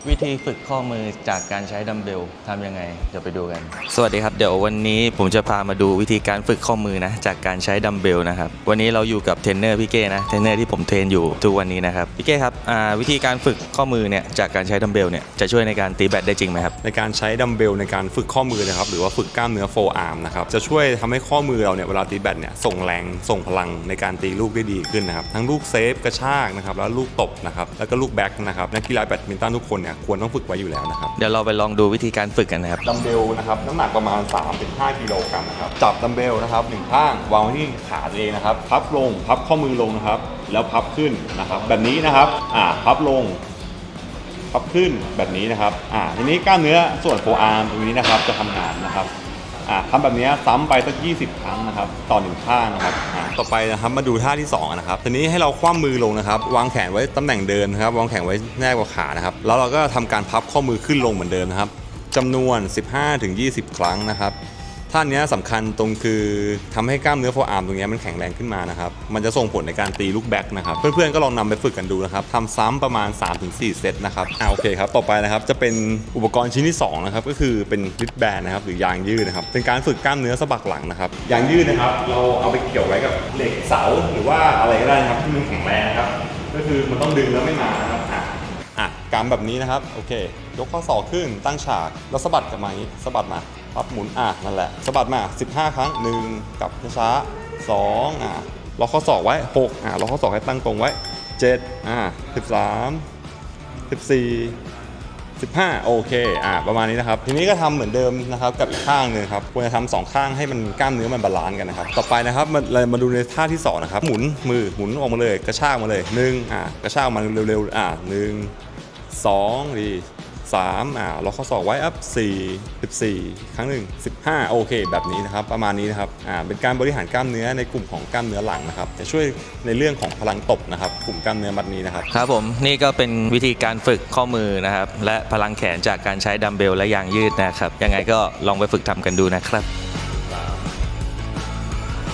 วิธีฝึกข้อมือจากการใช้ดัมเบลทำยังไง เดี๋ยวไปดูกัน สวัสดีครับ เดี๋ยววันนี้ผมจะพามาดูวิธีการฝึกข้อมือนะ จากการใช้ดัมเบลนะครับ วันนี้เราอยู่กับเทรนเนอร์พี่เก้นะ เทรนเนอร์ที่ผมเทรนอยู่ทุกวันนี้นะครับ พี่เก้ครับวิธีการฝึกข้อมือเนี่ยจากการใช้ดัมเบลเนี่ยจะช่วยในการตีแบตได้จริงไหมครับ ในการใช้ดัมเบลในการฝึกข้อมือนะครับ หรือว่าฝึกกล้ามเนื้อโฟอาร์มนะครับ จะช่วยทำให้ข้อมือเราเนี่ยเวลาตีแบตเนี่ยส่งแรง ส่งพลังในการตีลูกได้ดีขึ้นนะครับ ทั้งลูกเซฟกระชากนะครับ แล้วลูกตบนะครับ แล้วก็ลูกแบ็กนะครับ นักกีฬาแบดมินตันทุกคนเนี่ยควรต้องฝึกไว้อยู่แล้วนะครับเดี๋ยวเราไปลองดูวิธีการฝึกกันนะครับดัมเบลนะครับน้ำหนักประมาณ 3-5กิโลกรัมนะครับจับดัมเบลนะครับหนึ่งข้างวางไว้ที่ขาตัวเองนะครับพับลงพับข้อมือลงนะครับ แล้วพับขึ้นนะครับแบบนี้นะครับอ่าพับลงพับขึ้นแบบนี้นะครับอ่าทีนี้กล้ามเนื้อส่วนโฟอาร์มตรงนี้นะครับจะทำงานนะครับ อ่าทำแบบนี้ซ้ำไปสัก 20 ครั้งนะครับต่อหนึ่งท่านะครับต่อไปนะครับมาดูท่าที่2นะครับทีนี้ให้เราคว่ำมือลงนะครับ วางแขนไว้ตำแหน่งเดิมนะครับ วางแขนไว้แนบกับขานะครับ แล้วเราก็ทำการพับข้อมือขึ้นลงเหมือนเดิมนะครับจำนวน 15-20 ครั้งนะครับ ท่านี้ยสำคัญตรงคือทำให้กล้ามเนื้อโฟอาร์มตรงนี้มันแข็งแรงขึ้นมานะครับ มันจะส่งผลในการตีลูกแบ็กนะครับ เพื่อนๆก็ลองนำไปฝึกกันดูนะครับทำซ้ำประมาณ 3-4 เซตนะครับอ่าโอเคครับ ต่อไปนะครับจะเป็นอุปกรณ์ชิ้นที่2นะครับก็คือเป็นริดแบนนะครับหรือยางยืดนะครับ เป็นการฝึกกล้ามเนื้อสะบักหลังนะครับ ยางยืดนะครับ เราเอาไปเกี่ยวไว้กับเหล็กเสาหรือว่าอะไรก็ได้นะครับที่มันแข็งแรงนะครับ ก็คือมันต้องดึงแล้วไม่มานะครับ กำแบบนี้นะครับ โอเค ยกข้อศอกขึ้นตั้งฉาก แล้วสะบัดกลับมาอย่างนี้สะบัดมาปั๊บหมุนอะนั่นแหละสะบัดมา 15 ครั้ง 1กลับช้าๆ2อะล็อกข้อศอกไว้ 6อะล็อกข้อศอกให้ตั้งตรงไว้ 7อะ13 14 15 โอเค อะประมาณนี้นะครับ ทีนี้ก็ทำเหมือนเดิมนะครับกับอีกข้างหนึ่งครับ ควรจะทำสองข้างให้มันกล้ามเนื้อมันบาลานซ์กันนะครับ ต่อไปนะครับมาเรามาดูในท่าที่สองนะครับ หมุนมือ หมุนออกมาเลย กระชากมาเลยหนึ่งอะกระชากมาเร็วๆ อะห นึ่งสองดีสามอะล็อกข้อศอกไว้อัพสี่สิบสี่ครั้งหนึ่งสิบห้าโอเค แบบนี้นะครับ ประมาณนี้นะครับอ่าเป็นการบริหารกล้ามเนื้อในกลุ่มของกล้ามเนื้อหลังนะครับจะช่วยในเรื่องของพลังตบนะครับ กลุ่มกล้ามเนื้อมัดนี้นะครับ ครับผมนี่ก็เป็นวิธีการฝึกข้อมือนะครับ และพลังแขนจากการใช้ดัมเบลและยางยืดนะครับ ยังไงก็ลองไปฝึกทำกันดูนะครับ